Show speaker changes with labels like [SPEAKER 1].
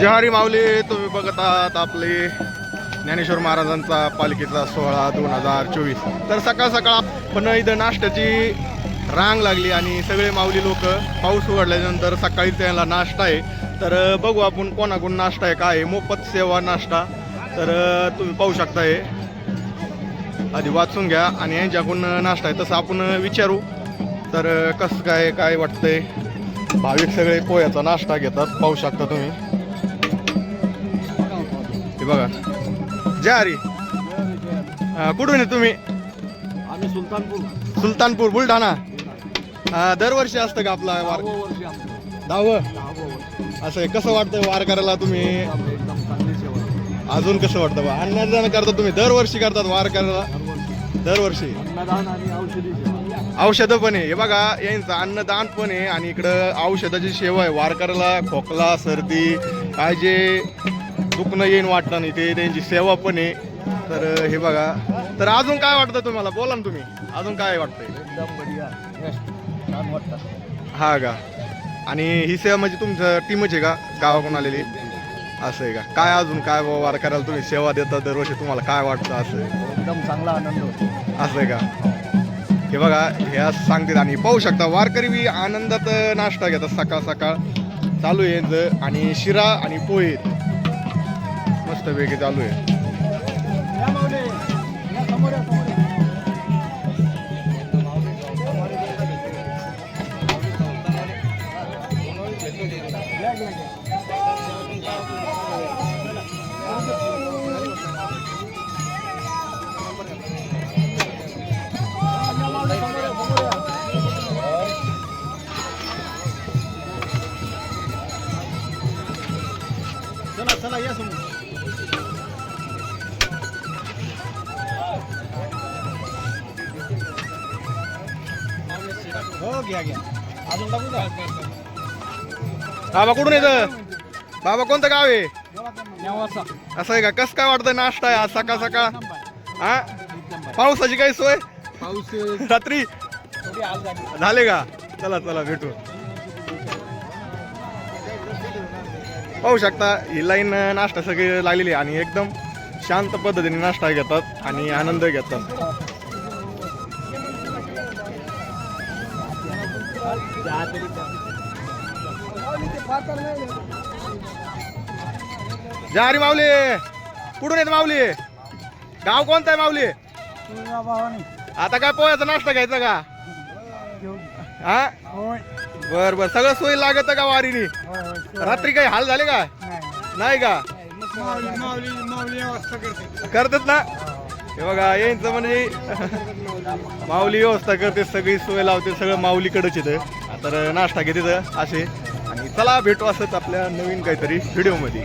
[SPEAKER 1] जहारी माऊली तुम्ही बघत आहात आपले ज्ञानेश्वर महाराजांचा पालखीचा सोहळा दोन हजार चोवीस. तर सकाळ सकाळ पण इथं नाश्त्याची रांग लागली आणि सगळे माऊली लोक पाऊस उघडल्यानंतर सकाळी त्यांना नाश्ता आहे. तर बघू आपण कोणाकडून नाश्ता आहे काय आहे. मोफत सेवा नाश्ता. तर तुम्ही पाहू शकता हे आधी वाचून घ्या आणि यांच्याकडून नाश्ता आहे. तसं आपण विचारू. तर कसं काय काय वाटतंय. भाविक सगळे पोह्याचा नाश्ता घेतात. पाहू शकता तुम्ही. बघा. जय हरी. अं, कुठून आहे तुम्ही?
[SPEAKER 2] आम्ही सुलतानपूर.
[SPEAKER 1] सुलतानपूर बुलढाणा. अं, दरवर्षी असतं का आपला वार?
[SPEAKER 2] दहावं वर्षी आमचं.
[SPEAKER 1] दहावं?
[SPEAKER 2] दहावं वर्ष.
[SPEAKER 1] असं आहे. कसं वाटतं वार करायला तुम्ही?
[SPEAKER 2] एकदम चांगली सेवा.
[SPEAKER 1] अजून कसं वाटतं? बा अन्नदान करता तुम्ही? दरवर्षी करतात वार करायला?
[SPEAKER 2] दरवर्षी.
[SPEAKER 1] दरवर्षी.
[SPEAKER 2] अन्नदान आणि औषधी सेवा.
[SPEAKER 1] औषधं पण आहे. हे बघा यांचं अन्नदान पण आहे आणि इकडं औषधाची सेवा आहे. वारकऱ्याला खोकला सर्दी काय जे दुखणं येईन वाटतं नाही. ते त्यांची सेवा पण आहे. तर हे बघा. तर अजून काय वाटतं तुम्हाला? बोला ना तुम्ही. अजून काय वाटतंय?
[SPEAKER 2] वाटतं.
[SPEAKER 1] हा का? आणि ही सेवा म्हणजे तुमचं टीमच आहे का? गावाकडून आलेली? असं आहे का? काय अजून? काय बाबा वारकऱ्याला तुम्ही सेवा देता दरवर्षी? तुम्हाला काय वाटतं? असं
[SPEAKER 2] एकदम चांगला आनंद होतो.
[SPEAKER 1] असं आहे का? हे बघा हे आज सांगतात आणि पाहू शकता वारकरी बी आनंदात नाश्ता घेतात सकाळ सकाळ चालू आहे आणि शिरा आणि पोहे. मस्त वेगळे चालू आहे.
[SPEAKER 2] चला चला या हो घ्या घ्या. अजून टाकू का?
[SPEAKER 1] बाबा कुठून येतं? बाबा कोणतं गाव आहे? असं आहे का? कसं काय वाटतं नाश्ता आहे आज? सकाळ सकाळ? हा? पावसाची काही सोय?
[SPEAKER 2] पाऊस.
[SPEAKER 1] रात्री?
[SPEAKER 2] झाली
[SPEAKER 1] का? चला चला भेटू. पाहू शकता ही लाईन नाश्ता सगळी लागलेली आणि एकदम शांत पद्धतीने नाश्ता घेतात आणि आनंद घेतात. जारी माऊली. कुठून येत माऊली? गाव कोणतं आहे माऊली? आता काय पोह्याचा नाश्ता घ्यायचा का? हा? बर बर. सगळं सोयी लागत का वारीनी? रात्री काही हाल झाले का? नाही का? करतात ना? हे बघा यांचं म्हणजे माऊली व्यवस्था करते सगळी सोय लावते सगळं माऊलीकडेच येतं. तर नाश्ता घेते असे. आणि चला भेटू असंच आपल्या नवीन काहीतरी व्हिडिओमध्ये